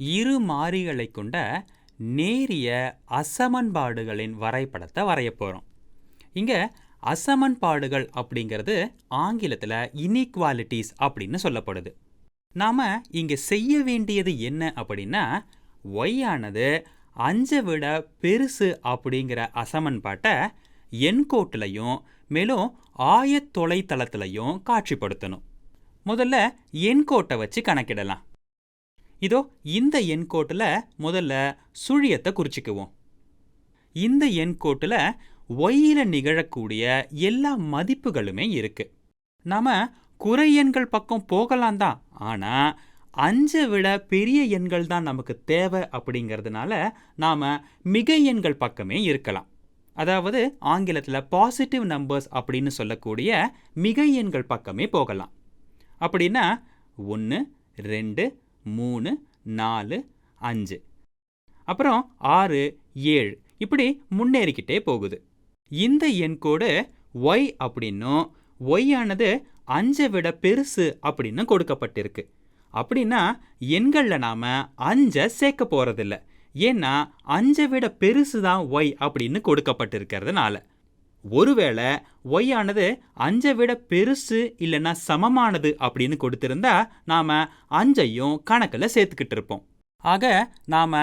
இரு மாறிகளை கொண்ட நேரிய அசமன்பாடுகளின் வரைபடத்தை வரைய போகிறோம் இங்கே அசமன்பாடுகள் அப்படிங்கிறது ஆங்கிலத்தில் இனீக்வாலிட்டிஸ் அப்படின்னு சொல்லப்படுது. நாம் இங்கே செய்ய வேண்டியது என்ன அப்படின்னா ஒய்யானது ஆனது அஞ்சை விட பெருசு அப்படிங்கிற அசமன்பாட்டை எண்கோட்டிலையும் மேலும் ஆயத்தொலைத்தளத்திலையும் காட்சிப்படுத்தணும். முதல்ல எண்கோட்டை வச்சு கணக்கிடலாம். இதோ இந்த எண்கோட்டில் முதல்ல சுழியத்தை குறிச்சிக்குவோம். இந்த எண்கோட்டில் ஒய்யில் நிகழக்கூடிய எல்லா மதிப்புகளுமே இருக்குது நாம் குறை எண்கள் பக்கம் போகலாம் தான் ஆனால் அஞ்சை விட பெரிய எண்கள் தான் நமக்கு தேவை அப்படிங்கிறதுனால நாம் மிக எண்கள் பக்கமே இருக்கலாம். அதாவது ஆங்கிலத்தில் பாசிட்டிவ் நம்பர்ஸ் அப்படின்னு சொல்லக்கூடிய மிக எண்கள் பக்கமே போகலாம். அப்படின்னா ஒன்று ரெண்டு மூணு நாலு அஞ்சு. அப்புறம் ஆறு ஏழு. இப்படி முன்னேறிக்கிட்டே போகுது. இந்த எண்கோடு ஒய் அப்படின்னும் ஒய் ஆனது அஞ்சை விட பெருசு அப்படின்னு கொடுக்கப்பட்டிருக்கு. அப்படின்னா எண்களில் நாம் அஞ்சை சேர்க்க போகிறதில்ல ஏன்னா அஞ்சை விட பெருசு தான் ஒய் அப்படின்னு கொடுக்கப்பட்டிருக்கிறதுனால. ஒருவேளை ஒய் ஆனது அஞ்சை விட பெருசு இல்லைன்னா சமமானது அப்படின்னு கொடுத்திருந்தா நாம் அஞ்சையும் கணக்கில் சேர்த்துக்கிட்டு இருப்போம். ஆக நாம்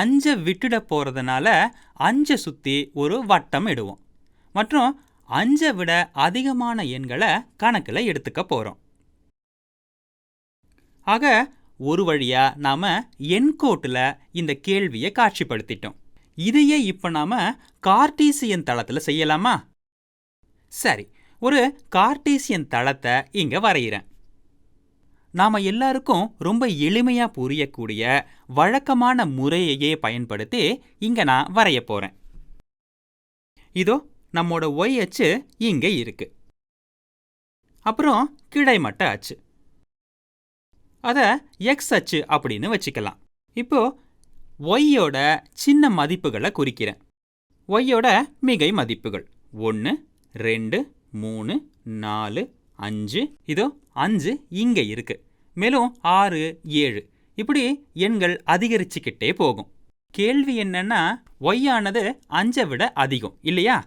அஞ்சை விட்டுட போகிறதுனால அஞ்சை சுற்றி ஒரு வட்டம் இடுவோம். மற்றும் அஞ்சை விட அதிகமான எண்களை கணக்கில் எடுத்துக்க போகிறோம் ஆக ஒரு வழியாக நாம் எண்கோட்டில் இந்த கேள்வியை காட்சிப்படுத்திட்டோம். இதையே இப்போ நாம் கார்டீசியன் தளத்தில் செய்யலாமா? சரி ஒரு கார்டீசியன் தளத்தை இங்கே வரைகிறேன் நாம் எல்லாருக்கும் ரொம்ப எளிமையாக புரியக்கூடிய வழக்கமான முறையையே பயன்படுத்தி இங்கே நான் வரைய போகிறேன் இதோ நம்மோட ஒய் அச்சு இங்கே இருக்கு. அப்புறம் கிடைமட்ட அச்சு. அதை எக்ஸ் அச்சு அப்படின்னு வச்சுக்கலாம். இப்போ ஒய்யோட சின்ன மதிப்புகளை குறிக்கிறேன். ஒய்யோட மிகை மதிப்புகள். ஒன்று ரெண்டு மூணு நாலு அஞ்சு. இதோ அஞ்சு இங்கே இருக்கு. மேலும் ஆறு ஏழு. இப்படி எண்கள் அதிகரிச்சுக்கிட்டே போகும். கேள்வி என்னன்னா ஒய்யானது அஞ்சை விட அதிகம் இல்லையா?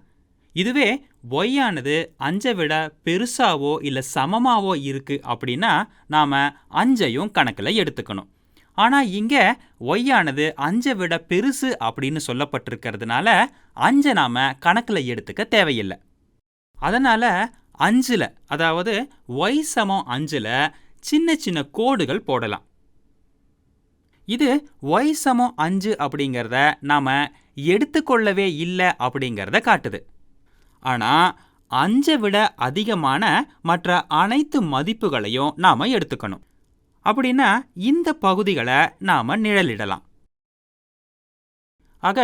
இதுவே ஒய்யானது அஞ்சை விட பெருசாவோ இல்லை சமமாவோ இருக்கு அப்படின்னா நாம் அஞ்சையும் கணக்கில் எடுத்துக்கணும். ஆனால் இங்கே ஒய் ஆனது அஞ்சை விட பெருசு அப்படின்னு சொல்லப்பட்டிருக்கிறதுனால அஞ்சை நாம் கணக்கில் எடுத்துக்க தேவையில்லை. அதனால் அஞ்சில் அதாவது ஒய் சமம் அஞ்சில் சின்ன சின்ன கோடுகள் போடலாம். இது ஒய் சமம் அஞ்சு அப்படிங்கிறத நாம் எடுத்துக்கொள்ளவே இல்லை அப்படிங்கிறத காட்டுது. ஆனால் அஞ்சை விட அதிகமான மற்ற அனைத்து மதிப்புகளையும் நாம் எடுத்துக்கணும். அப்படின்னா இந்த பகுதிகளை நாம் நிழலிடலாம். ஆக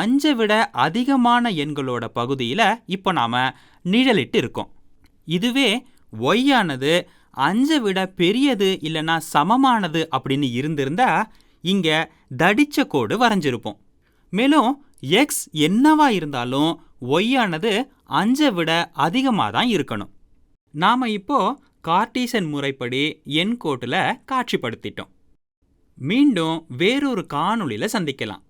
அஞ்சை விட அதிகமான எண்களோட பகுதியில் இப்போ நாம் நிழலிட்டு இருக்கோம். இதுவே ஒய்யானது அஞ்சை விட பெரியது இல்லைன்னா சமமானது அப்படின்னு இருந்திருந்தா இங்கே தடிச்ச கோடு வரைஞ்சிருப்போம். மேலும் எக்ஸ் என்னவா இருந்தாலும் ஒய்யானது அஞ்சை விட அதிகமாக தான் இருக்கணும். நாம் இப்போ கார்டீசன் முறைப்படி என் கோட்டில் காட்சிப்படுத்திட்டோம். மீண்டும் வேறொரு காணொளியில் சந்திக்கலாம்.